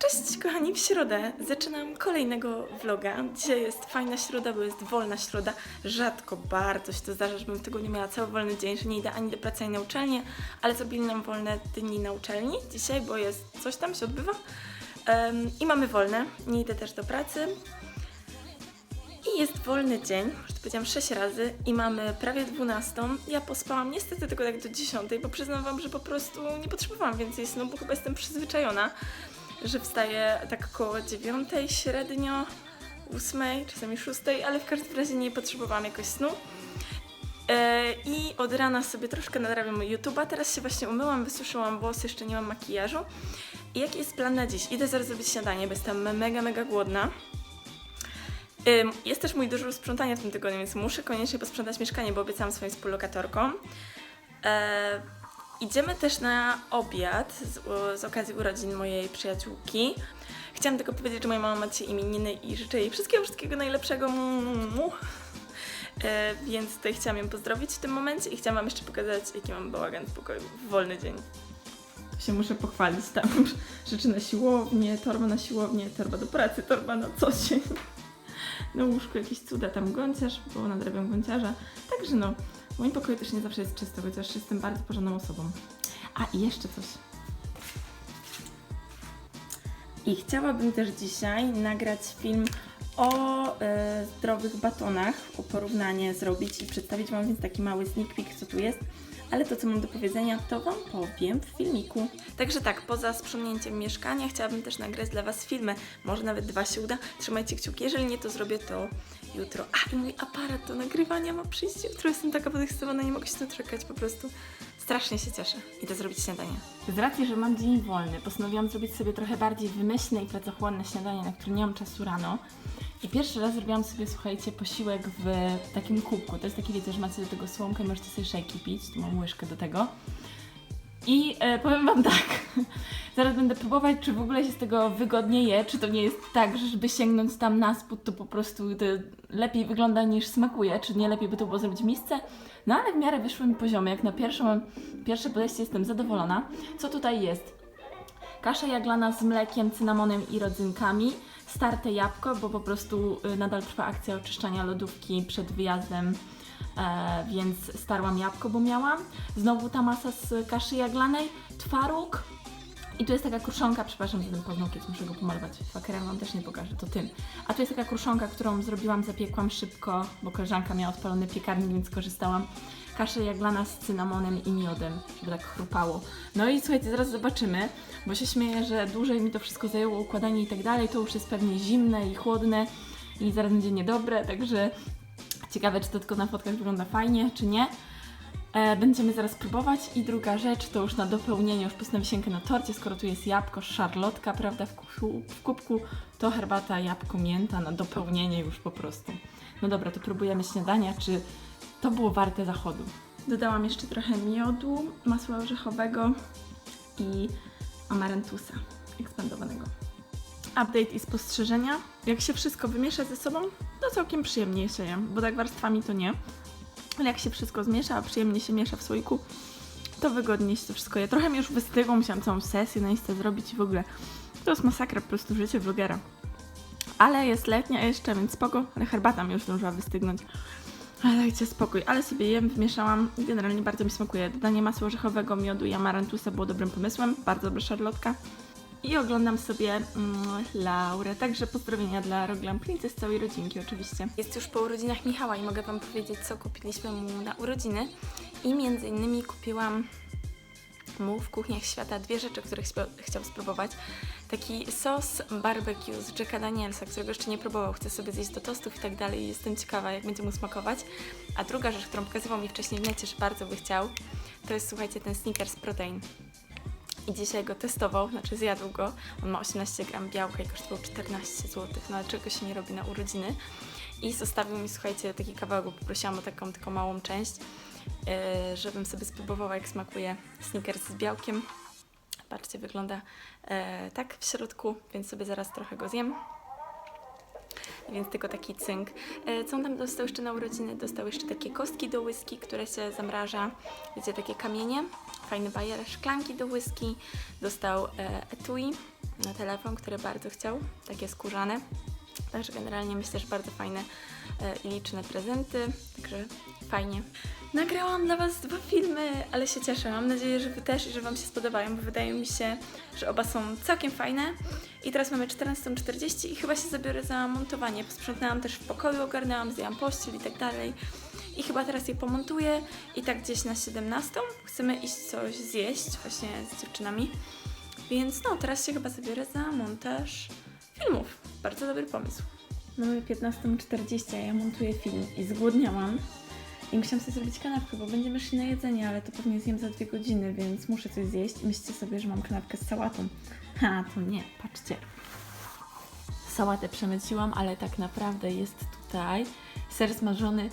Cześć kochani, w środę zaczynam kolejnego vloga. Dzisiaj jest fajna środa, bo jest wolna środa. Rzadko bardzo się to zdarza, żebym tego nie miała cały wolny dzień, że nie idę ani do pracy, ani na uczelnię, ale zrobili nam wolne dni na uczelni dzisiaj, bo jest coś tam się odbywa. Em, I mamy wolne, nie idę też do pracy. I jest wolny dzień, już to powiedziałam 6 razy i mamy prawie 12. Ja pospałam niestety tylko tak do 10, bo przyznam Wam, że po prostu nie potrzebowałam więcej snu, bo chyba jestem przyzwyczajona, że wstaję tak koło 9 średnio, 8, czasami 6, ale w każdym razie nie potrzebowałam jakoś snu. E, I od rana sobie troszkę nadrabiam YouTube'a. Teraz się właśnie umyłam, wysuszyłam włosy, jeszcze nie mam makijażu. I jaki jest plan na dziś? Idę zaraz zrobić śniadanie, bo jestem mega, mega głodna. Jest też mój dyżur sprzątania w tym tygodniu, więc muszę koniecznie posprzątać mieszkanie, bo obiecałam swoim współlokatorkom. Idziemy też na obiad z, z okazji urodzin mojej przyjaciółki. Chciałam tylko powiedzieć, że moja mama ma dzisiaj imieniny i życzę jej wszystkiego, wszystkiego najlepszego. Mu. E, więc tutaj chciałam ją pozdrowić w tym momencie i chciałam Wam jeszcze pokazać, jaki mam bałagan w pokoju w wolny dzień. Się muszę pochwalić tam. Rzeczy na siłownię, torba na siłownię, torba do pracy, torba na co dzień na łóżku jakieś cuda, tam gąciarz, bo nadrabiam gąciarza. Także no, moim pokoju też nie zawsze jest czysto, chociaż jestem bardzo porządną osobą. A i jeszcze coś. I chciałabym też dzisiaj nagrać film o e, zdrowych batonach, o porównanie zrobić i przedstawić Wam więc taki mały sneak peek, co tu jest. Ale to, co mam do powiedzenia, to Wam powiem w filmiku. Także tak, poza sprzątnięciem mieszkania chciałabym też nagrać dla Was filmy. Może nawet dwa się uda. Trzymajcie kciuki. Jeżeli nie, to zrobię to jutro. A, i mój aparat do nagrywania ma przyjść jutro. Jestem taka podekscytowana, nie mogę się doczekać. Po prostu strasznie się cieszę. Idę zrobić śniadanie. Z racji, że mam dzień wolny, postanowiłam zrobić sobie trochę bardziej wymyślne i pracochłonne śniadanie, na które nie mam czasu rano. I pierwszy raz zrobiłam sobie, słuchajcie, posiłek w takim kubku. To jest taki, wiecie, że macie do tego słomkę, możecie sobie szejki pić. Tu mam łyżkę do tego. I e, powiem Wam tak, zaraz będę próbować, czy w ogóle się z tego wygodnie je, czy to nie jest tak, że żeby sięgnąć tam na spód, to po prostu lepiej wygląda niż smakuje, czy nie lepiej by to było zrobić w misce. No ale w miarę wyszło mi poziomy, jak na pierwszą, pierwsze podejście jestem zadowolona. Co tutaj jest? Kasza jaglana z mlekiem, cynamonem i rodzynkami, starte jabłko, bo po prostu y, nadal trwa akcja oczyszczania lodówki przed wyjazdem, e, więc starłam jabłko, bo miałam. Znowu ta masa z kaszy jaglanej, twaróg i tu jest taka kruszonka, przepraszam za ten paznokieć, muszę go pomalować. Fakerem wam też nie pokażę, to tym. A tu jest taka kruszonka, którą zrobiłam, zapiekłam szybko, bo koleżanka miała odpalony piekarnik, więc korzystałam. Kaszę jaglana z cynamonem i miodem, żeby tak chrupało. No i słuchajcie, zaraz zobaczymy, bo się śmieję, że dłużej mi to wszystko zajęło układanie i tak dalej. To już jest pewnie zimne i chłodne i zaraz będzie niedobre, także ciekawe, czy to tylko na fotkach wygląda fajnie, czy nie. E, będziemy zaraz próbować. I druga rzecz, to już na dopełnienie, już pustę wisienkę na torcie, skoro tu jest jabłko, szarlotka, prawda, w, ku- w kubku, to herbata, jabłko, mięta na dopełnienie już po prostu. No dobra, to próbujemy śniadania, czy to było warte zachodu. Dodałam jeszcze trochę miodu, masła orzechowego i amarantusa ekspandowanego. Update i spostrzeżenia. Jak się wszystko wymiesza ze sobą, to całkiem przyjemnie się je, bo tak warstwami to nie. Ale jak się wszystko zmiesza, a przyjemnie się miesza w słoiku, to wygodnie się to wszystko je. Trochę mi już wystygło, musiałam całą sesję na Insta zrobić i w ogóle. To jest masakra, po prostu życie vlogera. Ale jest letnia jeszcze, więc spoko, ale herbata mi już zdążyła wystygnąć. Ale dajcie spokój, ale sobie jem, wymieszałam i generalnie bardzo mi smakuje. Dodanie masła orzechowego, miodu i amarantusa było dobrym pomysłem, bardzo dobra szarlotka. I oglądam sobie mm, Laurę, także pozdrowienia dla Roglan Princess, całej rodzinki oczywiście. Jest już po urodzinach Michała i mogę Wam powiedzieć, co kupiliśmy mu na urodziny. I między innymi kupiłam mu w kuchniach świata dwie rzeczy, które chcia- chciał spróbować. Taki sos barbecue z Jacka Danielsa, którego jeszcze nie próbował. Chcę sobie zjeść do tostów i tak dalej. Jestem ciekawa, jak będzie mu smakować. A druga rzecz, którą pokazywał mi wcześniej w necie, że bardzo by chciał, to jest, słuchajcie, ten Snickers Protein. I dzisiaj go testował, znaczy zjadł go. On ma 18 gram białka i kosztował 14 zł. No ale czego się nie robi na urodziny. I zostawił mi, słuchajcie, taki kawałek, bo poprosiłam o taką tylko małą część, yy, żebym sobie spróbowała, jak smakuje Snickers z białkiem. Patrzcie, wygląda e, tak w środku, więc sobie zaraz trochę go zjem. Więc tylko taki cynk. E, co on tam dostał jeszcze na urodziny? Dostał jeszcze takie kostki do whisky, które się zamraża. Wiecie, takie kamienie. Fajny bajer. Szklanki do whisky. Dostał e, etui na telefon, który bardzo chciał, takie skórzane. Także generalnie myślę, że bardzo fajne e, i liczne prezenty, także fajnie. Nagrałam dla Was dwa filmy, ale się cieszę. Mam nadzieję, że Wy też i że Wam się spodobają, bo wydaje mi się, że oba są całkiem fajne. I teraz mamy 14.40 i chyba się zabiorę za montowanie. Posprzątnęłam też w pokoju, ogarnęłam, zdjęłam pościel i tak dalej. I chyba teraz je pomontuję i tak gdzieś na 17 chcemy iść coś zjeść właśnie z dziewczynami. Więc no, teraz się chyba zabiorę za montaż filmów. Bardzo dobry pomysł. Mamy 15.40, a ja montuję film i zgłodniałam. I musiałam sobie zrobić kanapkę, bo będziemy szli na jedzenie, ale to pewnie zjem za dwie godziny, więc muszę coś zjeść. I myślcie sobie, że mam kanapkę z sałatą. Ha, to nie, patrzcie. Sałatę przemyciłam, ale tak naprawdę jest tutaj ser smażony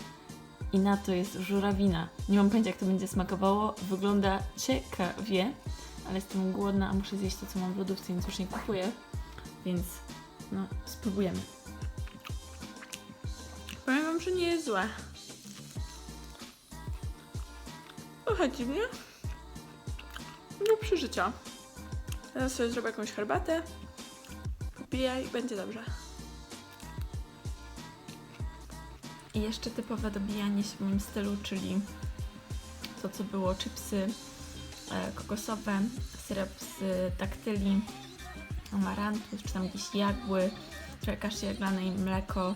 i na to jest żurawina. Nie mam pojęcia, jak to będzie smakowało. Wygląda ciekawie, ale jestem głodna, a muszę zjeść to, co mam w lodówce, więc już nie kupuję. Więc no, spróbujemy. Powiem wam, że nie jest złe. Trochę dziwnie. Do przeżycia. Teraz sobie zrobię jakąś herbatę. Popiję i będzie dobrze. I jeszcze typowe dobijanie się w moim stylu, czyli to, co było chipsy e, kokosowe, syrop z daktyli, amarantus, czy tam jakieś jagły, trochę kaszy jaglanej, mleko,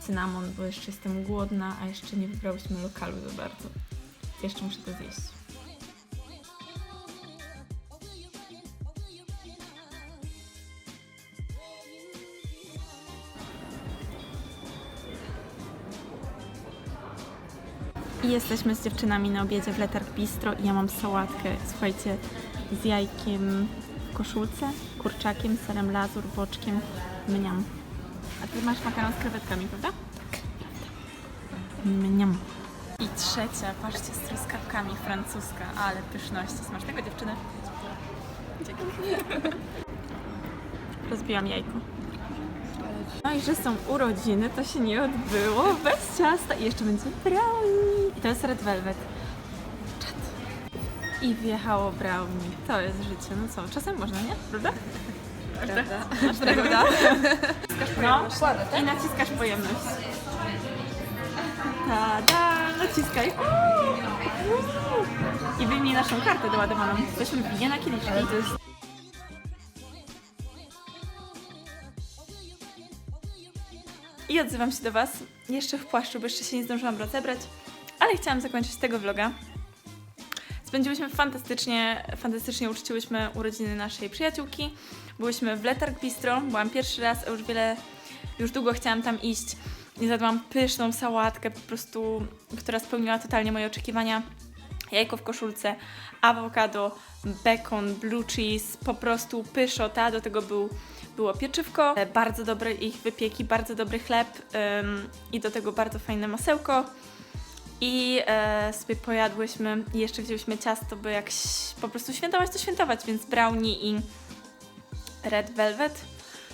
cynamon, bo jeszcze jestem głodna, a jeszcze nie wybrałyśmy lokalu za bardzo. Jeszcze muszę to zjeść. I jesteśmy z dziewczynami na obiedzie w Letarg Bistro i ja mam sałatkę, słuchajcie, z jajkiem w koszulce, kurczakiem, serem lazur, boczkiem, mniam. A ty masz makaron z krewetkami, prawda? Tak. Mniam. I trzecia, patrzcie, z truskawkami, francuska, ale pyszności. Smacznego dziewczyny. Dziękuję. Rozbiłam jajko. No i że są urodziny, to się nie odbyło bez ciasta. I jeszcze będzie brownie. I to jest red velvet. Czad. I wjechało brownie. To jest życie. No co, czasem można, nie? Prawda? Prawda. Prawda? No, i naciskasz pojemność. Tada! Naciskaj. I wyjmij naszą kartę doładowaną. Jesteśmy w winie na kieliszki. I odzywam się do Was jeszcze w płaszczu, bo jeszcze się nie zdążyłam rozebrać, ale chciałam zakończyć tego vloga. Spędziłyśmy fantastycznie, fantastycznie uczciłyśmy urodziny naszej przyjaciółki. Byłyśmy w Letarg Bistro, byłam pierwszy raz, a już wiele, już długo chciałam tam iść. I zjadłam pyszną sałatkę, po prostu, która spełniła totalnie moje oczekiwania. Jajko w koszulce, awokado, bacon, blue cheese, po prostu pyszota. Do tego był było pieczywko, e, bardzo dobre ich wypieki, bardzo dobry chleb ym, i do tego bardzo fajne masełko. I e, sobie pojadłyśmy i jeszcze wzięłyśmy ciasto, by jak po prostu świętować, to świętować, więc brownie i red velvet.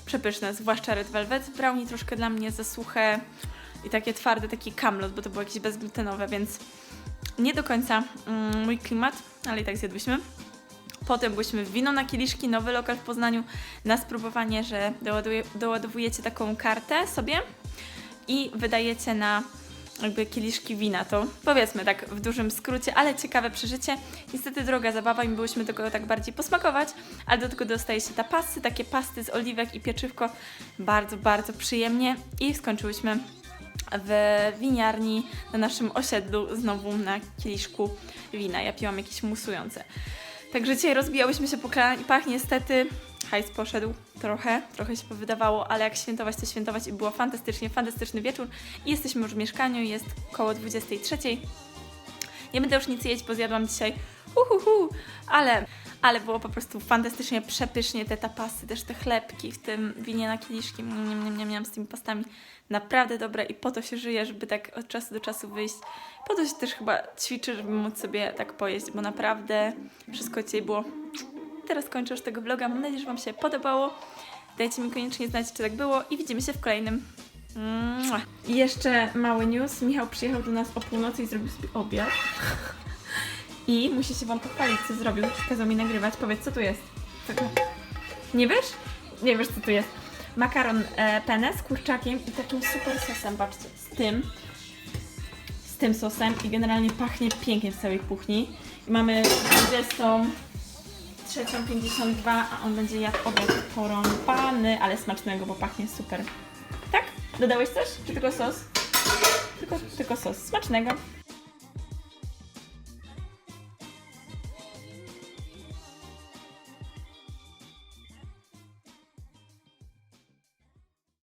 Przepyszne, zwłaszcza red velvet. Brownie troszkę dla mnie za suche i takie twarde, taki kamlot, bo to było jakieś bezglutenowe, więc nie do końca mm, mój klimat, ale i tak zjadłyśmy. Potem byliśmy w Wino na Kieliszki, nowy lokal w Poznaniu, na spróbowanie, że doładuje, doładowujecie taką kartę sobie i wydajecie na jakby kieliszki wina. To powiedzmy tak w dużym skrócie, ale ciekawe przeżycie. Niestety droga zabawa i my byliśmy tego tak bardziej posmakować, ale do tego dostaje się ta pasty, takie pasty z oliwek i pieczywko. Bardzo, bardzo przyjemnie i skończyłyśmy w winiarni na naszym osiedlu znowu na kieliszku wina. Ja piłam jakieś musujące. Także dzisiaj rozbijałyśmy się po knajpach, niestety hajs poszedł trochę, trochę się powydawało, ale jak świętować, to świętować i było fantastycznie, fantastyczny wieczór i jesteśmy już w mieszkaniu, jest koło 23. Nie będę już nic jeść, bo zjadłam dzisiaj uhuhu, ale, ale było po prostu fantastycznie, przepysznie te tapasy, też te chlebki w tym winie na kieliszki, miam, miam, miam, z tymi pastami, naprawdę dobre i po to się żyje, żeby tak od czasu do czasu wyjść. Po to się też chyba ćwiczy, żeby móc sobie tak pojeść, bo naprawdę wszystko dzisiaj było. Teraz kończę już tego vloga, mam nadzieję, że Wam się podobało. Dajcie mi koniecznie znać, czy tak było i widzimy się w kolejnym. I jeszcze mały news. Michał przyjechał do nas o północy i zrobił sobie obiad. I musi się Wam pochwalić, co zrobił. Kazał mi nagrywać. Powiedz, co tu jest? Co? Nie wiesz? Nie wiesz, co tu jest. Makaron e, penne z kurczakiem i takim super sosem, patrzcie, z tym. Z tym sosem i generalnie pachnie pięknie w całej kuchni. I mamy 20. 3.52, a on będzie jadł obiad porąbany, ale smacznego, bo pachnie super. Tak? Dodałeś coś? Czy tylko sos? Tylko, tylko sos. Smacznego.